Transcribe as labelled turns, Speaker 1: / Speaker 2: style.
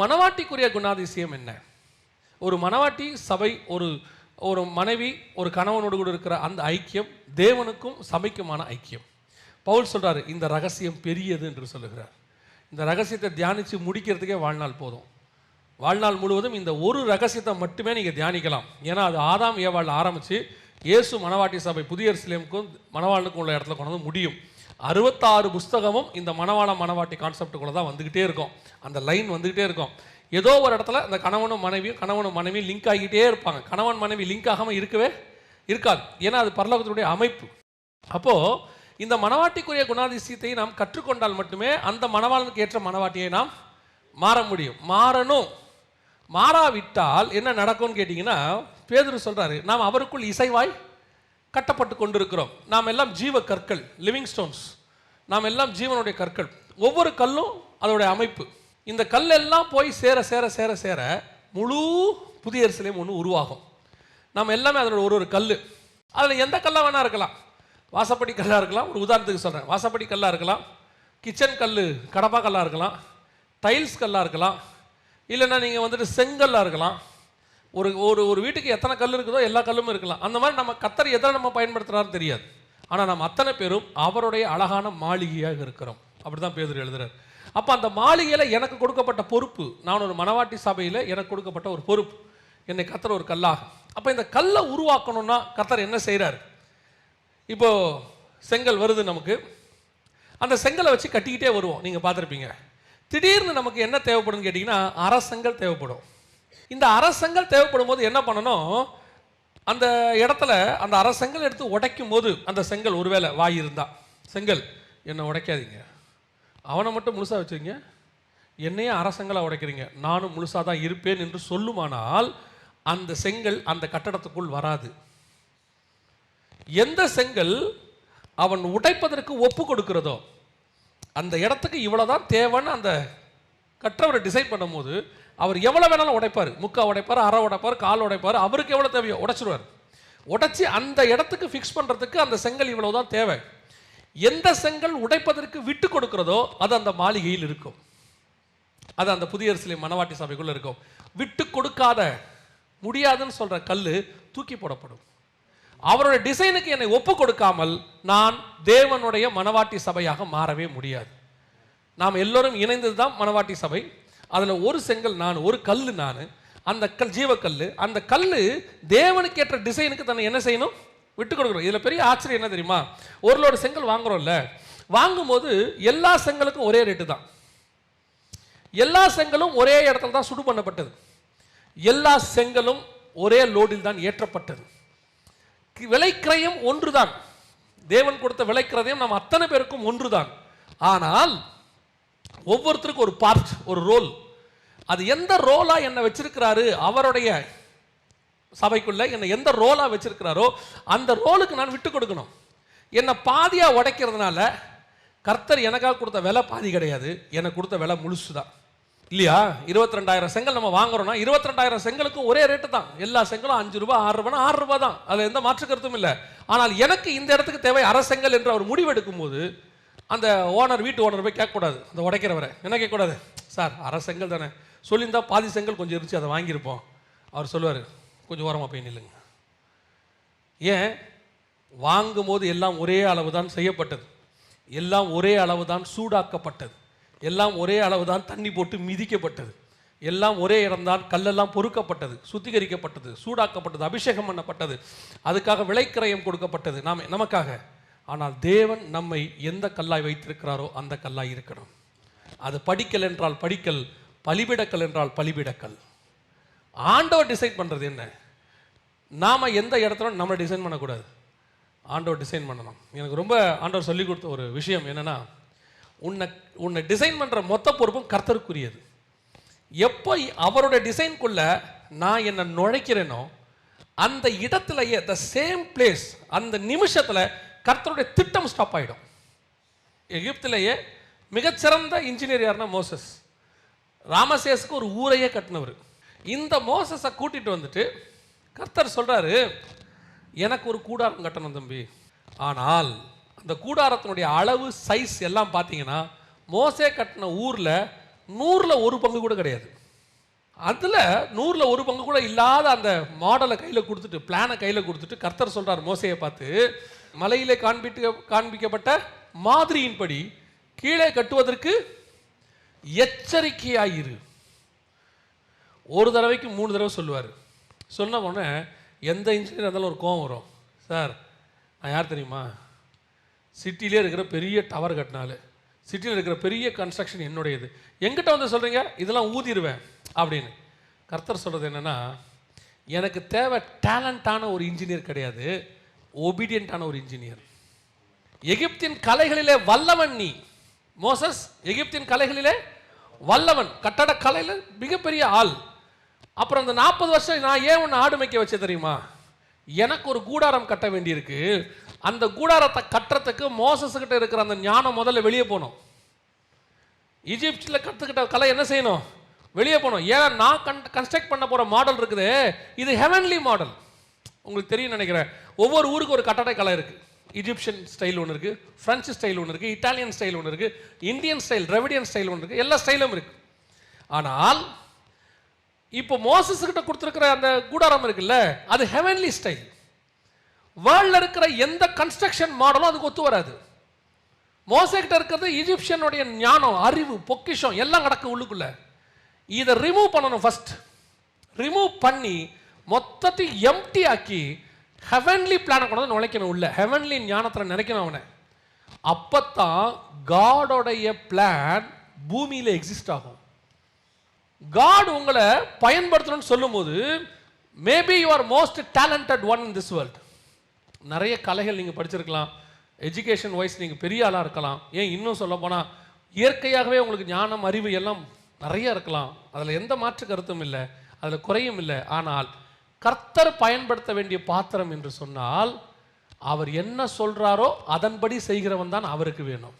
Speaker 1: மணவாட்டிக்குரிய குணாதிசயம் என்ன? ஒரு மணவாட்டி சபை ஒரு ஒரு மனைவி ஒரு கணவனோடு கூட இருக்கிற அந்த ஐக்கியம் தேவனுக்கும் சபைக்குமான ஐக்கியம். பவுல் சொல்கிறார் இந்த ரகசியம் பெரியது என்று சொல்லுகிறார். இந்த ரகசியத்தை தியானித்து முடிக்கிறதுக்கே வாழ்நாள் போதும். வாழ்நாள் முழுவதும் இந்த ஒரு ரகசியத்தை மட்டுமே நீங்கள் தியானிக்கலாம். ஏன்னா அது ஆதாம் ஏவாள் ஆரம்பித்து இயேசு மணவாட்டி சபை புதிய சிலேமுக்கும் மணவாளுக்கும் உள்ள இடத்துல கொண்டு வந்து முடியும். அறுபத்தாறு புஸ்தகமும் இந்த மணவாள மணவாட்டி கான்செப்டுக்குள்ளே தான் வந்துக்கிட்டே இருக்கும். அந்த லைன் வந்துக்கிட்டே இருக்கும். ஏதோ ஒரு இடத்துல இந்த கணவனும் மனைவியும் கணவனும் மனைவியும் லிங்க் ஆகிக்கிட்டே இருப்பாங்க. கணவன் மனைவி லிங்க் ஆகாமல் இருக்கவே இருக்காது. ஏன்னா அது பரலோகத்தினுடைய அமைப்பு. அப்போது இந்த மணவாட்டிக்குரிய குணாதிசயத்தை நாம் கற்றுக்கொண்டால் மட்டுமே அந்த மணவாளனுக்கு ஏற்ற மணவாட்டியை நாம் மாற முடியும். மாறணும். மாறாவிட்டால் என்ன நடக்கும்னு கேட்டிங்கன்னா பேதர் சொல்கிறாரு நாம் அவருக்குள் இசைவாய் கட்டப்பட்டு கொண்டிருக்கிறோம். நாம் எல்லாம் ஜீவ கற்கள் லிவிங் ஸ்டோன்ஸ் நாம் எல்லாம் ஜீவனுடைய கற்கள். ஒவ்வொரு கல்லும் அதோடைய அமைப்பு. இந்த கல் எல்லாம் போய் சேர சேர சேர சேர முழு புதிய சிலையும் ஒன்று உருவாகும். நம்ம எல்லாமே அதோட ஒரு ஒரு கல் அதில் எந்த கல்லாக வேணா இருக்கலாம். வாசப்படி கல்லாக இருக்கலாம். ஒரு உதாரணத்துக்கு சொல்கிறேன் வாசப்படி கல்லாக இருக்கலாம். கிச்சன் கல் கடப்பா கல்லாக இருக்கலாம். டைல்ஸ் கல்லாக இருக்கலாம். இல்லைன்னா நீங்கள் வந்துட்டு செங்கல்லாக இருக்கலாம். ஒரு ஒரு ஒரு வீட்டுக்கு எத்தனை கல் இருக்குதோ எல்லா கல்லும் இருக்கலாம். அந்த மாதிரி நம்ம கத்தர் எதை நம்ம பயன்படுத்துகிறாரு தெரியாது. ஆனால் நம்ம அத்தனை பேரும் அவருடைய அழகான மாளிகையாக இருக்கிறோம். அப்படி தான் பேதர் எழுதுறார். அப்போ அந்த மாளிகையில் எனக்கு கொடுக்கப்பட்ட பொறுப்பு நான் ஒரு மணவாட்டி சபையில் எனக்கு கொடுக்கப்பட்ட ஒரு பொறுப்பு. என்னை கத்தர் ஒரு கல்லாக. அப்போ இந்த கல்லை உருவாக்கணும்னா கத்தர் என்ன செய்கிறார் இப்போ செங்கல் வருது நமக்கு. அந்த செங்கலை வச்சு கட்டிக்கிட்டே வருவோம். நீங்கள் பார்த்துருப்பீங்க. திடீர்னு நமக்கு என்ன தேவைப்படும்னு கேட்டிங்கன்னா அரசங்கள் தேவைப்படும். இந்த அரசங்கள் தேவைப்படும் போது என்ன பண்ணணும்? அந்த இடத்துல அந்த அரசங்கள் எடுத்து உடைக்கும் போது அந்த செங்கல் ஒருவேளை வாய் இருந்தா செங்கல் என்னை உடைக்காதீங்க. அவனை மட்டும் முழுசாக வச்சுருங்க என்னையே அரசங்களாக உடைக்கிறீங்க. நானும் முழுசாக தான் இருப்பேன் என்று சொல்லுமானால் அந்த செங்கல் அந்த கட்டடத்துக்குள் வராது. எந்த செங்கல் அவன் உடைப்பதற்கு ஒப்பு கொடுக்கிறதோ அந்த இடத்துக்கு இவ்வளவுதான் தேவைன்னு அந்த கற்றவரை டிசைட் பண்ணும்போது அவர் எவ்வளோ வேணாலும் உடைப்பார். முக்கா உடைப்பார் அரை உடைப்பார் கால் உடைப்பார் அவருக்கு எவ்வளோ தேவையோ உடைச்சிருவார். உடைச்சி அந்த இடத்துக்கு ஃபிக்ஸ் பண்ணுறதுக்கு அந்த செங்கல் இவ்வளோ தான் தேவை. எந்த செங்கல் உடைப்பதற்கு விட்டு கொடுக்கிறதோ அது அந்த மாளிகையில் இருக்கும். அது அந்த புதிய சிலை மணவாட்டி சபைக்குள்ளே இருக்கும். விட்டு கொடுக்காத முடியாதுன்னு சொல்கிற கல் தூக்கி போடப்படும். அவருடைய டிசைனுக்கு என்னை ஒப்பு கொடுக்காமல் நான் தேவனுடைய மணவாட்டி சபையாக மாறவே முடியாது. நாம் எல்லோரும் இணைந்தது தான் மணவாட்டி சபை. அதில் ஒரு செங்கல் நான் ஒரு கல் நான் அந்த கல் ஜீவக்கல் அந்த கல் தேவனுக்கு ஏற்ற டிசைனுக்கு தன்னை என்ன செய்யணும்? விட்டு கொடுக்கணும். இதில் பெரிய ஆச்சரியம் என்ன தெரியுமா? ஒரு லோடு செங்கல் வாங்குறோம்ல வாங்கும்போது எல்லா செங்கலுக்கும் ஒரே ரேட்டு தான். எல்லா செங்கலும் ஒரே இடத்துல தான் சுடு பண்ணப்பட்டது. எல்லா செங்கலும் ஒரே லோடில் தான் ஏற்றப்பட்டது. கி- விலைக்கிரயம் ஒன்றுதான். தேவன் கொடுத்த விலைக்கிரதையும் நம்ம அத்தனை பேருக்கும் ஒன்றுதான். ஆனால் ஒவ்வொருத்தருக்கும் ஒரு பார்ட் ஒரு ரோல் அது எந்த ரோலாக என்னை வச்சிருக்கிறாரு அவருடைய சபைக்குள்ள என்னை எந்த ரோலாக வச்சிருக்கிறாரோ அந்த ரோலுக்கு நான் விட்டு கொடுக்கணும். என்னை பாதியாக உடைக்கிறதுனால கர்த்தர் எனக்காக கொடுத்த விலை பாதி கிடையாது. எனக்கு கொடுத்த விலை முழுசு தான் இல்லையா? இருபத்தி ரெண்டாயிரம் செங்கல் நம்ம வாங்குறோம்னா இருபத்தி ரெண்டாயிரம் செங்கலுக்கும் ஒரே ரேட்டு தான். எல்லா செங்கலும் அஞ்சு ரூபா ஆறு ரூபாய் ஆறு ரூபா தான். அதில் எந்த மாற்று கருத்தும் இல்லை. ஆனால் எனக்கு இந்த இடத்துக்கு தேவை அரை செங்கல் என்று அவர் முடிவெடுக்கும் போது அந்த ஓனர் வீட்டு ஓனர் போய் கேட்கக்கூடாது. அந்த உடைக்கிறவரை. என்ன கேட்கக்கூடாது? சார் அரை செங்கல் தானே. சொல்லியிருந்தா பாதி செங்கல் கொஞ்சம் இருந்துச்சு அதை வாங்கியிருப்போம். அவர் சொல்லுவார் கொஞ்சம் ஓரமாக போய் நில்லுங்க. ஏன்? வாங்கும்போது எல்லாம் ஒரே அளவு தான் செய்யப்பட்டது. எல்லாம் ஒரே அளவு தான் சூடாக்கப்பட்டது. எல்லாம் ஒரே அளவு தான் தண்ணி போட்டு மிதிக்கப்பட்டது. எல்லாம் ஒரே இடம்தான் கல்லெல்லாம் பொறுக்கப்பட்டது சுத்திகரிக்கப்பட்டது சூடாக்கப்பட்டது அபிஷேகம் பண்ணப்பட்டது. அதுக்காக விலைக்கிரயம் கொடுக்கப்பட்டது. நாம் நமக்காக. ஆனால் தேவன் நம்மை எந்த கல்லாய் வைத்திருக்கிறாரோ அந்த கல்லாய் இருக்கணும். அது படிக்கல் என்றால் படிக்கல் பலிபிடக்கல் என்றால் பலிபிடக்கல். ஆண்டவர் டிசைட் பண்ணுறது என்ன? நாம் எந்த இடத்துல நம்ம டிசைன் பண்ணக்கூடாது. ஆண்டவர் டிசைன் பண்ணணும். எனக்கு ரொம்ப ஆண்டவர் சொல்லிக் கொடுத்த ஒரு விஷயம் என்னன்னா உன்னை உன்னை டிசைன் பண்ணுற மொத்த பொறுப்பும் கர்த்தருக்குரியது. எப்போ அவரோட டிசைன்குள்ள நான் என்னை நுழைக்கிறேனோ அந்த இடத்துலயே த சேம் பிளேஸ் அந்த நிமிஷத்தில் கர்த்தருடைய திட்டம் ஸ்டாப் ஆகிடும் எகிப்திலேயே மிகச்சிறந்த இன்ஜினியர் யாருன்னா மோசஸ். ராமசேஸுக்கு ஒரு ஊரையே கட்டினவர். இந்த மோசஸை கூட்டிகிட்டு வந்துட்டு கர்த்தர் சொல்கிறாரு எனக்கு ஒரு கூடாரம் கட்டணும் தம்பி. ஆனால் அந்த கூடாரத்தினுடைய அளவு சைஸ் எல்லாம் பார்த்தீங்கன்னா மோசே கட்டின ஊரில் நூறில் ஒரு பங்கு கூட கிடையாது. அதில் நூறில் ஒரு பங்கு கூட இல்லாத அந்த மாடலை கையில் கொடுத்துட்டு பிளானை கையில் கொடுத்துட்டு கர்த்தர் சொல்கிறார் மோசையை பார்த்து மலையிலே காண்பிட்டு காண்பிக்கப்பட்ட மாதிரியின்படி கீழே கட்டுவதற்கு எச்சரிக்கையாயிரு. ஒரு தடவைக்கு மூணு தடவை சொல்லுவார். சொன்ன உடனே எந்த இன்ஜினியர் இருந்தாலும் ஒரு கோவம் வரும். சார் நான் யார் தெரியுமா? சிட்டிலே இருக்கிற பெரிய டவர் கட்டினாலு. சிட்டியில் இருக்கிற பெரிய கன்ஸ்ட்ரக்ஷன் என்னுடையது. எங்கிட்ட வந்து சொல்கிறீங்க இதெல்லாம் ஊதிடுவேன். அப்படின்னு. கர்த்தர் சொல்கிறது என்னென்னா எனக்கு தேவை டேலண்டான ஒரு இன்ஜினியர் கிடையாது. ஒபீடியண்டான ஒரு இன்ஜினியர் எகிப்தின் கலைகளிலே வல்லவன் நீ. மோசஸ் எகிப்தின் கலைகளிலே வல்லவன். கட்டட கலையில் மிகப்பெரிய ஆள். அப்புறம் அந்த நாற்பது வருஷம் நான் ஏன் உன்னை ஆடு மேய்க்க வச்சேன் தெரியுமா? எனக்கு ஒரு கூடாரம் கட்ட வேண்டியிருக்கு. அந்த கூடாரத்தை கட்டுறதுக்கு மோசஸ்கிட்ட இருக்கிற அந்த ஞானம் முதல்ல வெளியே போகணும். ஈஜிப்டில் கற்றுக்கிட்ட கலை என்ன செய்யணும்? வெளியே போகணும். ஏன்னா நான் கன் கன்ஸ்ட்ரக்ட் பண்ண போகிற மாடல் இருக்குது. இது ஹெவன்லி மாடல் உங்களுக்கு தெரியும் நினைக்கிறேன். ஒவ்வொரு ஊருக்கு ஒரு கட்டட கலை இருக்குது இஜிப்சியன் ஸ்டைல் ஒன்று இருக்குது ஃப்ரெஞ்சு ஸ்டைல் ஒன்று இருக்குது இட்டாலியன் ஸ்டைல் ஒன்று இருக்குது இந்தியன் ஸ்டைல் ரெவிடியன் ஸ்டைல் ஒன்று இருக்குது எல்லா ஸ்டைலும் இருக்குது ஆனால் இப்போ மோசஸ் கிட்ட கொடுத்துருக்கிற அந்த கூடாரம் இருக்குல்ல அது ஹெவன்லி ஸ்டைல் வேர்ல்டில் இருக்கிற எந்த கன்ஸ்ட்ரக்ஷன் மாடலும் அதுக்கு ஒத்து வராது. மோசக்கிட்ட இருக்கிறது இஜிப்சியனுடைய ஞானம் அறிவு பொக்கிஷம் எல்லாம் கிடக்கு உள்ளுக்குள்ள. இதை ரிமூவ் பண்ணணும் ஃபஸ்ட் ரிமூவ் பண்ணி மொத்தத்தையும் எம்டி ஆக்கி ஹெவன்லி பிளானை கொண்டு வந்து நுழைக்கணும் உள்ள. ஹெவன்லி ஞானத்தில் நினைக்கணும் அவனை. அப்பத்தான் காடோடைய பிளான் பூமியில் எக்ஸிஸ்ட் ஆகும். காட் உங்களை பயன்படுத்தணும்னு சொல்லும்போது maybe you are most talented one in this world நிறைய கலைகள் நீங்கள் படிச்சிருக்கலாம். எஜுகேஷன் வைஸ் நீங்கள் பெரிய ஆளாக இருக்கலாம். ஏன் இன்னும் சொல்ல போனால் இயற்கையாகவே உங்களுக்கு ஞானம் அறிவு எல்லாம் நிறைய இருக்கலாம். அதில் எந்த மாற்று கருத்தும் இல்லை. அதில் குறையும் இல்லை. ஆனால் கர்த்தர் பயன்படுத்த வேண்டிய பாத்திரம் என்று சொன்னால் அவர் என்ன சொல்கிறாரோ அதன்படி செய்கிறவன் தான் அவருக்கு வேணும்.